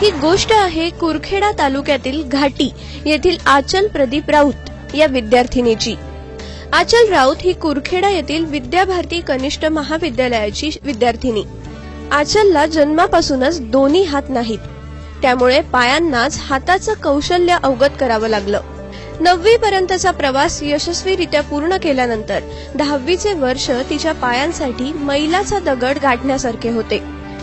ही गोष्ट आहे कुरखेडा तालुक्यातील घाटी येथील आचल प्रदीप राऊत या विद्यार्थिनीची. आचल राऊत ही कुरखेडा येथील विद्याभारती कनिष्ठ महाविद्यालयाची विद्यार्थिनी. आचलला जन्मापासूनच दोन्ही हात नाहीत. त्यामुळे पायांनाच हाताचं कौशल्य अवगत करावं लागलं. नववी पर्यंतचा प्रवास यशस्वीरित्या पूर्ण केल्यानंतर दहावीचे वर्ष तिच्या पायांसाठी मैलाचा दगड गाठण्यासारखे होते.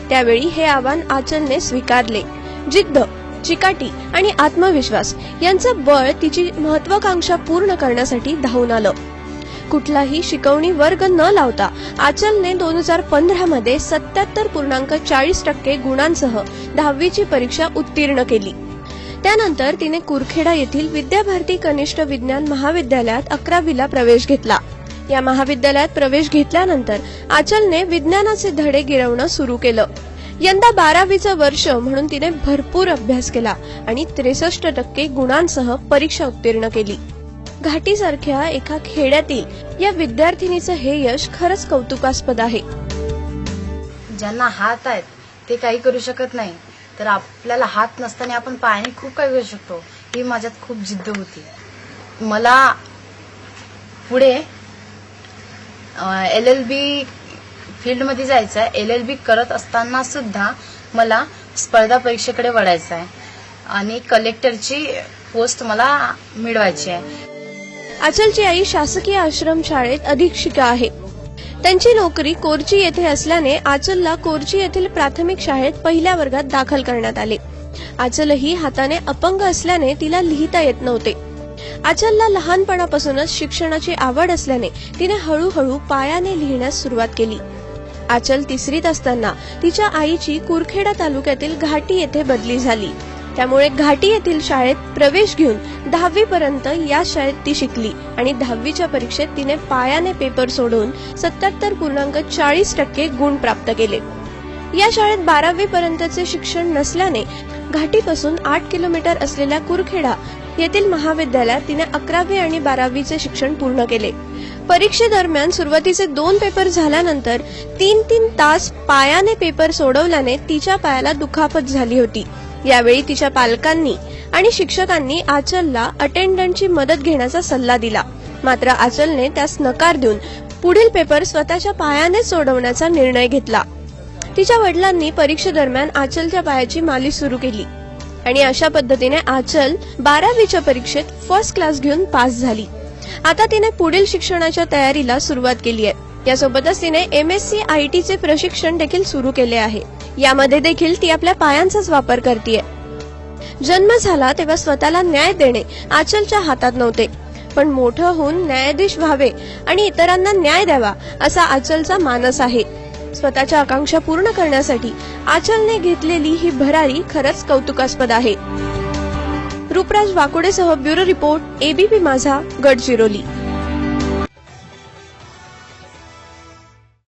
त्यावेळी हे आव्हान आचलने स्वीकारले. जिद्द चिकाटी आणि आत्मविश्वास यांचं बळ तिची महत्वाकांक्षा पूर्ण करण्यासाठी धावून आलं. कुठलाही शिकवणी वर्ग न लावता आचलने दोन हजार पंधरा मध्ये सत्याहत्तर पूर्णांक चाळीस टक्के गुणांसह दहावीची परीक्षा उत्तीर्ण केली. त्यानंतर तिने कुरखेडा येथील विद्याभारती कनिष्ठ विज्ञान महाविद्यालयात अकरावीला प्रवेश घेतला. या महाविद्यालयात प्रवेश घेतल्यानंतर आचलने विज्ञानाचे धडे गिरवणं सुरू केलं. यंदा बारावीचं वर्ष म्हणून तिने भरपूर अभ्यास केला आणि त्रेसष्ट टक्के गुणांसह परीक्षा उत्तीर्ण केली. घाटीसारख्या एका खेड्यातील या विद्यार्थिनीचं हे यश खरंच कौतुकास्पद आहे. ज्यांना हात आहेत ते काही करू शकत नाही. तर आपल्याला हात नसताना आपण पायाने खूप काही करू शकतो. ही माझ्यात खूप जिद्द होती. मला पुढे एल एल बी फील्डमध्ये जायचं आहे एल एल बी करत असताना सुद्धा मला स्पर्धा परीक्षेकडे वळायचं आहे आणि कलेक्टरची पोस्ट मला मिळवायची आहे. अचलची आई शासकीय आश्रम शाळेत अधीक्षिका आहे. त्यांची नोकरी कोरची येथे असल्याने आचलला कोरची येथील प्राथमिक शाळेत पहिल्या वर्गात दाखल करण्यात आले. आचलही हाताने अपंग असल्याने तिला लिहिता येत नव्हते. आचलला लहानपणापासूनच शिक्षणाची आवड असल्याने तिने हळूहळू पायाने लिहिण्यास सुरुवात केली. आचल तिसरीत असताना तिच्या आईची कुरखेडा तालुक्यातील घाटी येथे बदली झाली. त्यामुळे घाटी येथील शाळेत प्रवेश घेऊन दहावी पर्यंत या शाळेत ती शिकली आणि दहावीच्या परीक्षेत तिने पायाने पेपर सोडवून सत्याहत्तर पूर्णांक चाळीस टक्के गुण प्राप्त केले. या शाळेत बारावी पर्यंतचे शिक्षण नसल्याने घाटीपासून आठ किलोमीटर असलेल्या कुरखेडा येथील महाविद्यालयात तिने अकरावी आणि बारावीचे शिक्षण पूर्ण केले. परीक्षेदरम्यान सुरुवातीचे दोन पेपर झाल्यानंतर तीन तीन तास पायाने पेपर सोडवल्याने तिच्या पायाला दुखापत झाली होती. यावेळी तिच्या पालकांनी आणि शिक्षकांनी आचलला अटेंडंटची मदत घेण्याचा सल्ला दिला. मात्र आचलने त्यास नकार देऊन पुढील पेपर स्वतःच्या पायाने सोडवण्याचा निर्णय घेतला. तिच्या वडिलांनी परीक्षेदरम्यान आचलच्या पायाची मालिश सुरू केली. आणि अशा पद्धतीने आचल बारावीच्या परीक्षेत फर्स्ट क्लास घेऊन पास झाली. आता तिने पुढील शिक्षणाच्या तयारीला सुरुवात केली आहे. यासोबतच तिने एम एस सी आय टीचे प्रशिक्षण देखील सुरू केले आहे. यामध्ये देखील ती आपल्या पायांचाच वापर करते जन्म झाला तेव्हा स्वतःला न्याय देणे आचलच्या हातात नव्हते. पण मोठं होऊन न्यायाधीश व्हावे आणि इतरांना न्याय द्यावा असा आचलचा मानस आहे. स्वतःच्या आकांक्षा पूर्ण करण्यासाठी आचलने घेतलेली ही भरारी खरंच कौतुकास्पद आहे. Rupraj वाकुडेसह bureau report ABP Majha Gadchiroli.